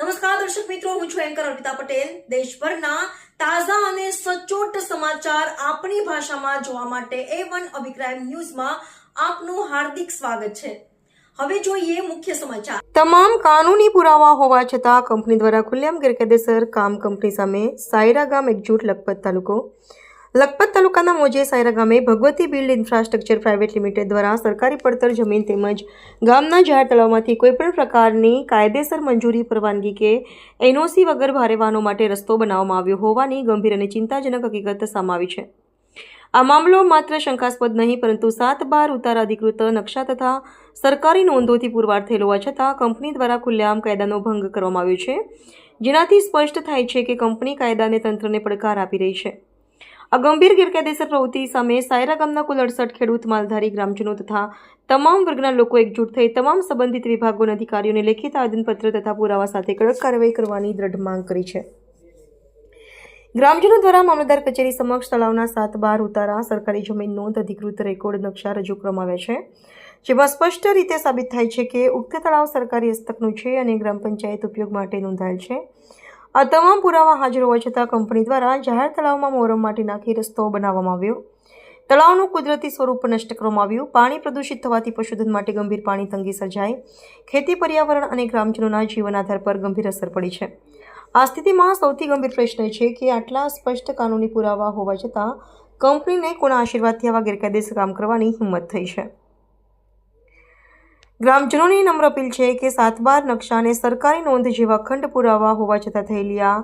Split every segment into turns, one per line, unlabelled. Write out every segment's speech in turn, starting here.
નમસ્કાર, દર્શક મિત્રો, હું છું એન્કર અર્પિતા પટેલ. દેશભરના તાજા અને સચોટ સમાચાર આપણી ભાષામાં જોવા માટે એ વન અભિક્રાઇમ ન્યૂઝમાં આપનું હાર્દિક સ્વાગત છે. હવે જોઈએ મુખ્ય સમાચાર. તમામ કાનૂની પુરાવા હોવા છતાં કંપની દ્વારા ખુલ્લેઆમ ગેરકાયદેસર કામ કંપની સામે સાયરા ગામ એકજૂટ લખપત તાલુકો લખપત તાલુકાના મોજે સાયરા ગામે Bhagwati build infrastructure private limited દ્વારા સરકારી પડતર જમીન તેમજ ગામના જાહેર તળાવમાંથી કોઈપણ પ્રકારની કાયદેસર મંજૂરી, પરવાનગી કે એનઓસી વગર ભારે વાહનો માટે રસ્તો બનાવવામાં આવ્યો હોવાની ગંભીર અને ચિંતાજનક હકીકત સમાવી છે. આ મામલો માત્ર શંકાસ્પદ નહીં, પરંતુ સાત બાર ઉતાર અધિકૃત નકશા તથા સરકારી નોંધોથી પુરવાર થયેલો હોવા છતાં કંપની દ્વારા ખુલ્લેઆમ કાયદાનો ભંગ કરવામાં આવ્યો છે, જેનાથી સ્પષ્ટ થાય છે કે કંપની કાયદાને તંત્રને પડકાર આપી રહી છે. આ ગંભીર ગેરકાયદેસર પ્રવૃત્તિ સામે સાયરા ગામના કુલ અડસઠ ખેડૂત માલધારી ગ્રામજનો તથા તમામ વર્ગના લોકો એકજૂટ થઈ તમામ સંબંધિત વિભાગોના અધિકારીઓને લેખિત આવેદનપત્ર તથા પુરાવા સાથે કડક કાર્યવાહી કરવાની દ્રઢ માંગ કરી છે. ગ્રામજનો દ્વારા મામલતદાર કચેરી સમક્ષ તળાવના સાત બાર ઉતારા સરકારી જમીન નોંધ અધિકૃત રેકોર્ડ નકશા રજૂ કરવામાં આવ્યા છે, જેમાં સ્પષ્ટ રીતે સાબિત થાય છે કે ઉક્ત તળાવ સરકારી હસ્તકનું છે અને ગ્રામ પંચાયત ઉપયોગ માટે નોંધાયેલ છે. આ તમામ પુરાવા હાજર હોવા છતાં કંપની દ્વારા જાહેર તળાવમાં મોરમ માટી નાખી રસ્તો બનાવવામાં આવ્યો. તળાવનું કુદરતી સ્વરૂપ નષ્ટ કરવામાં આવ્યું. પાણી પ્રદૂષિત થવાથી પશુધન માટે ગંભીર પાણી તંગી સર્જાઈ ખેતી, પર્યાવરણ અને ગ્રામજનોના જીવન આધાર પર ગંભીર અસર પડી છે. આ સ્થિતિમાં સૌથી ગંભીર પ્રશ્ન છે કે આટલા સ્પષ્ટ કાનૂની પુરાવા હોવા છતાં કંપનીને કોના આશીર્વાદથી આવા ગેરકાયદેસર કામ કરવાની હિંમત થઈ છે? ગ્રામજનોની નમ્ર અપીલ છે કે સાત બાર નકશા સરકારી નોંધ જેવા ખંડ પુરાવા હોવા છતાં થયેલી આ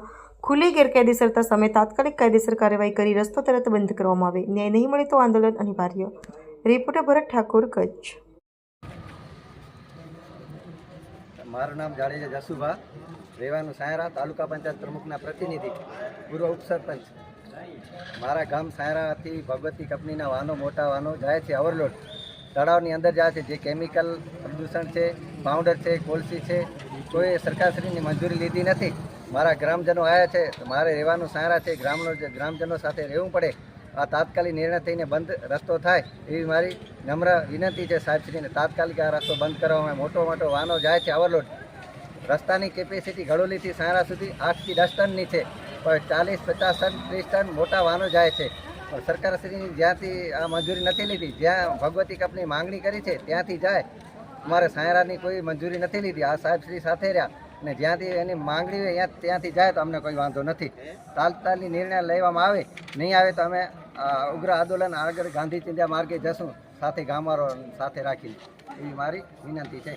ખુલ્લી ગેરકાયદેસરતા સામે તાત્કાલિક કાયદેસર કાર્યવાહી કરી રસ્તો તરત બંધ કરવામાં આવે. ન્યાય નહીં મળે તો આંદોલન અનિવાર્ય. રિપોર્ટર ભરત ઠાકોર, કચ્છ.
મારું નામ જાડેજા જસુભા. રહેવાનું સાયરા તાલુકા પંચાયત પ્રમુખના પ્રતિનિધિ, પૂર્વ ઉપસરપંચ. મારા ગામ સાયરાથી ભગવતી કંપનીના વાહનો, મોટા વાહનો જાય છે ઓવરલોડ તળાવની અંદર જાય છે, જે કેમિકલ પ્રદૂષણ છે પાવડર છે, કોલસી છે, કોઈ સરકારશ્રીની મંજૂરી લીધી નથી. મારા ગ્રામજનો આવ્યા છે મારે રહેવાનું સારા છે, ગ્રામનો ગ્રામજનો સાથે રહેવું પડે. આ તાત્કાલિક નિર્ણય થઈને બંધ રસ્તો થાય, એવી મારી નમ્ર વિનંતી છે સાહેબશ્રીને. તાત્કાલિક આ રસ્તો બંધ કરવામાં મોટો મોટો વાહનો જાય છે ઓવરલોડ રસ્તાની કેપેસિટી ઘડોલીથી સારા સુધી આઠથી દસ ટનની છે. પણ ચાલીસ પચાસ ટન, ત્રીસ ટન મોટા વાહનો જાય છે. પણ સરકારશ્રીની જ્યાંથી આ મંજૂરી નથી લીધી, જ્યાં ભગવતી કપની માંગણી કરી છે, ત્યાંથી જાય. અમારે સાયરાની કોઈ મંજૂરી નથી લીધી. આ સાહેબશ્રી સાથે રહ્યા અને જ્યાંથી એની માંગણી હોય ત્યાંથી જાય તો અમને કોઈ વાંધો નથી. તાલતાલની નિર્ણય લેવામાં આવે, નહીં આવે તો અમે ઉગ્ર આંદોલન આગળ ગાંધી ચિંધ્યા માર્ગે જશું. સાથે ગામારો સાથે રાખી એવી મારી વિનંતી છે.